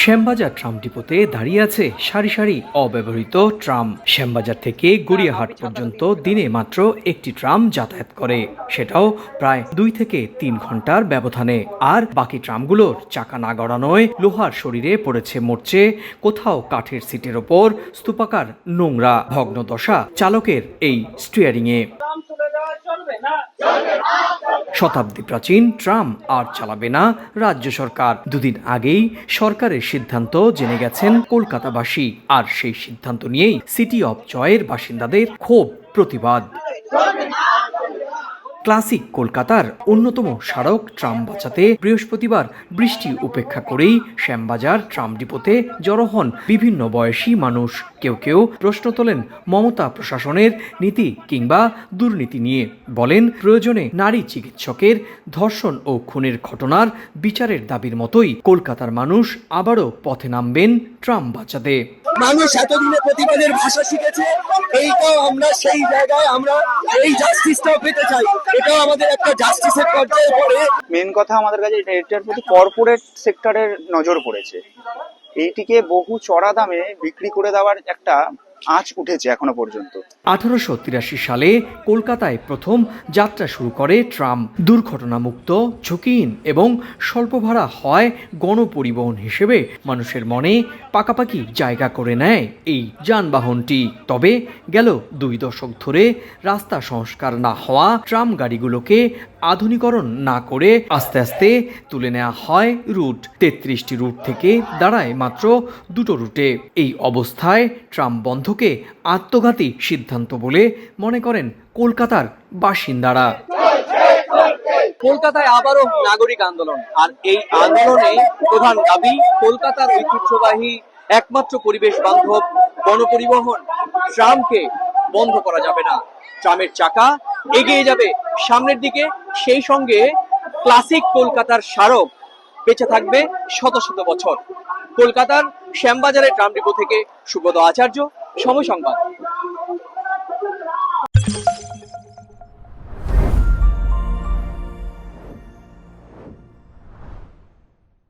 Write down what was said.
Shyambazar tram ডিপোতে দাঁড়িয়ে আছে সারি সারি অব্যবহৃত ট্রাম। শ্যামবাজার থেকে গড়িয়াহাট পর্যন্ত দিনে মাত্র একটি ট্রাম যাতায়াত করে। সেটাও প্রায় দুই থেকে তিন ঘণ্টার ব্যবধানে। আর বাকি ট্রামগুলোর চাকা না গড়ানোয় লোহার শরীরে পড়েছে মরচে, কোথাও কাঠের সিটের ওপর স্তূপাকার নোংরা ভগ্নদশা চালকের এই স্টিয়ারিংয়ে শতাব্দী প্রাচীন ট্রাম আর চালাবে না রাজ্য সরকার। দুদিন আগেই সরকারের সিদ্ধান্ত জেনে গেছেন কলকাতাবাসী। আর সেই সিদ্ধান্ত নিয়েই সিটি অব জয়ের বাসিন্দাদের ক্ষোভ, প্রতিবাদ। ক্লাসিক কলকাতার অন্যতম স্মারক ট্রাম বাঁচাতে বৃহস্পতিবার বৃষ্টি উপেক্ষা করেই শ্যামবাজার ট্রাম ডিপোতে জড়ো হন বিভিন্ন বয়সী মানুষ। কেউ কেউ প্রশ্ন তোলেন মমতা প্রশাসনের নীতি কিংবা দুর্নীতি নিয়ে। বলেন প্রয়োজনে নারী চিকিৎসকের ধর্ষণ ও খুনের ঘটনার বিচারের দাবির মতোই কলকাতার মানুষ আবারও পথে নামবেন ট্রাম বাঁচাতে। মানুষ এতদিনে প্রতিবাদের ভাষা শিখেছে এইটাও আমরা সেই জায়গায় আমরা এই জাস্টিসটাও পেতে চাই। এটাও আমাদের একটা জাস্টিসের পর্যায়ে পড়ে। মেন কথা আমাদের কাছে এটা এটার প্রতি কর্পোরেট সেক্টরের নজর পড়েছে। এইটিকে বহু চড়া দামে বিক্রি করে দেওয়ার একটা আঁচ উঠেছে এখনও পর্যন্ত। আঠারোশো তিরাশি সালে কলকাতায় প্রথম যাত্রা শুরু করে ট্রাম। দুর্ঘটনামুক্ত, ঝুঁকিহীন এবং স্বল্প ভাড়া হয় গণপরিবহন হিসেবে মানুষের মনে পাকাপাকি জায়গা করে নেয় এই যানবাহনটি। তবে গেল দুই দশক ধরে রাস্তা সংস্কার না হওয়া ট্রাম গাড়িগুলোকে আধুনিকরণ না করে আস্তে আস্তে তুলে নেওয়া হয় রুট তেত্রিশটি রুট থেকে দাঁড়ায় মাত্র দুটো রুটে। এই অবস্থায় ট্রাম বন্ধকে আত্মঘাতী সিদ্ধান্ত বলে মনে করেন কলকাতার বাসিন্দারা। কলকাতায় আবারও নাগরিক আন্দোলন, আর এই আন্দোলনে প্রধান দাবি কলকাতার ঐতিহ্যবাহী একমাত্র পরিবেশ বান্ধব গণপরিবহন। ট্রামকে বন্ধ করা যাবে না। ট্রামের চাকা এগিয়ে যাবে। সামনের দিকে সেই সঙ্গে ক্লাসিক কলকাতার স্মারক বেঁচে থাকবে শত শত বছর। কলকাতার শ্যামবাজারের ট্রাম ডিপো থেকে সুব্রত আচার্য, সময় সংবাদ।